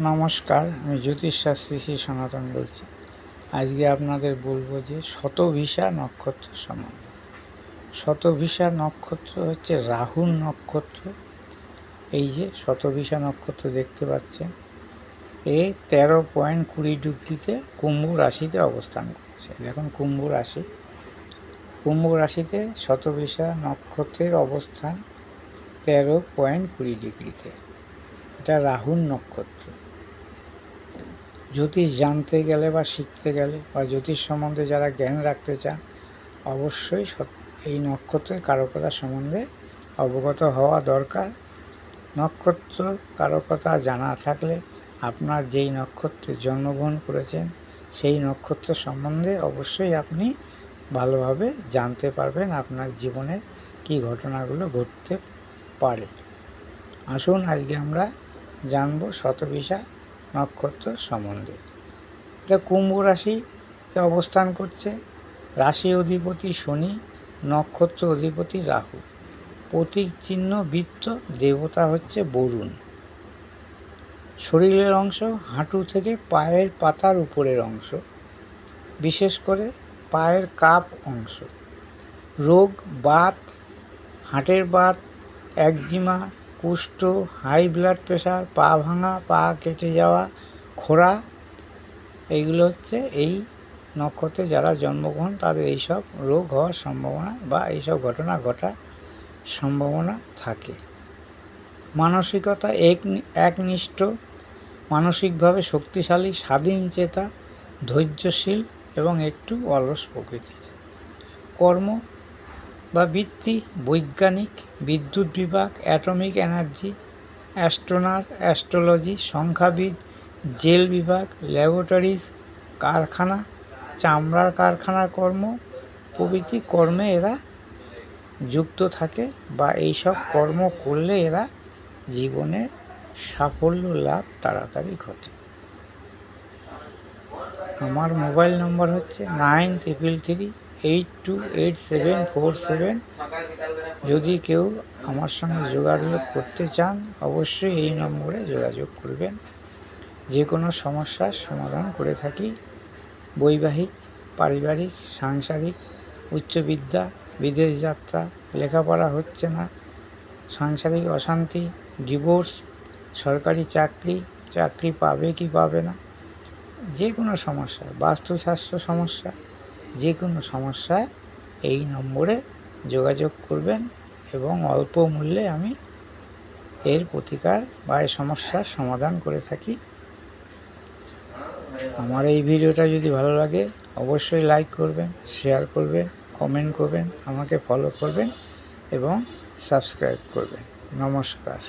নমস্কার, আমি জ্যোতিষ শাস্ত্রী শ্রী সনাতন বলছি। আজকে আপনাদের বলব যে শতভিসা নক্ষত্র সম্বন্ধে। শতভিসা নক্ষত্র হচ্ছে রাহুর নক্ষত্র। এই যে শতভিসা নক্ষত্র দেখতে পাচ্ছেন, এ তেরো পয়েন্ট কুড়ি ডিগ্রিতে কুম্ভ রাশিতে অবস্থান করছে। দেখুন, কুম্ভ রাশি। কুম্ভ রাশিতে শতভিসা নক্ষত্রের অবস্থান তেরো পয়েন্ট কুড়ি ডিগ্রিতে। এটা রাহুর নক্ষত্র। জ্যোতিষ জানতে গেলে বা শিখতে গেলে বা জ্যোতিষ সম্বন্ধে যারা জ্ঞান রাখতে চান, অবশ্যই এই নক্ষত্রের কারকতা সম্বন্ধে অবগত হওয়া দরকার। নক্ষত্র কারকতা জানা থাকলে আপনার যেই নক্ষত্রে জন্মগ্রহণ করেছেন, সেই নক্ষত্র সম্বন্ধে অবশ্যই আপনি ভালোভাবে জানতে পারবেন আপনার জীবনে কী ঘটনাগুলো ঘটতে পারে। আসুন আজকে আমরা জানব শতবিশা নক্ষত্র সম্বন্ধে। এটা কুম্ভ রাশিতে অবস্থান করছে। রাশি অধিপতি শনি, নক্ষত্র অধিপতি রাহু। প্রতীক চিহ্ন বৃত্ত, দেবতা হচ্ছে বরুণ। শরীরের অংশ হাঁটু থেকে পায়ের পাতার উপরের অংশ, বিশেষ করে পায়ের কাপ অংশ। রোগ, বাত হার্টের বাত, একজিমা কুষ্ঠ হাই ব্লাড প্রেশার পা ভাঙা, পা কেটে যাওয়া, খোড়া, এইগুলো হচ্ছে এই নক্ষত্রে যারা জন্মগ্রহণ, তাদের এইসব রোগ হওয়ার সম্ভাবনা বা এইসব ঘটনা ঘটার সম্ভাবনা থাকে। মানসিকতা এক, একনিষ্ঠ, মানসিকভাবে শক্তিশালী, স্বাধীন, চেতা, ধৈর্যশীল এবং একটু অলস প্রকৃতির। কর্ম বা বৃত্তি, বৈজ্ঞানিক, বিদ্যুৎ বিভাগ, অ্যাটমিক এনার্জি অ্যাস্ট্রোনার অ্যাস্ট্রোলজি, সংখ্যাবিদ, জেল বিভাগ, ল্যাবরেটরিজ, কারখানা, চামড়ার কারখানার কর্ম, প্রভৃতি কর্মে এরা যুক্ত থাকে বা এইসব কর্ম করলে এরা জীবনে সাফল্য লাভ তাড়াতাড়ি ঘটে। আমার মোবাইল নম্বর হচ্ছে nine triple three eight two eight seven four seven. যদি কেউ আমার সঙ্গে যোগাযোগ করতে চান, অবশ্যই এই নম্বরে যোগাযোগ করবেন। যে কোনো সমস্যার সমাধান করে থাকি। বৈবাহিক, পারিবারিক, সাংসারিক উচ্চবিদ্যা বিদেশ যাত্রা, লেখাপড়া হচ্ছে না। সাংসারিক অশান্তি, ডিভোর্স, সরকারি চাকরি চাকরি পাবে কি পাবে না। যে কোনো সমস্যা বাস্তুশাস্ত্র সমস্যা যে কোনো সমস্যায় এই নম্বরে যোগাযোগ করবেন এবং অল্প মূল্যে আমি এর প্রতিকার বা এই সমস্যার সমাধান করে থাকি। আমার এই ভিডিওটা যদি ভালো লাগে, অবশ্যই লাইক করবেন শেয়ার করবেন কমেন্ট করবেন, আমাকে ফলো করবেন এবং সাবস্ক্রাইব করবেন। নমস্কার।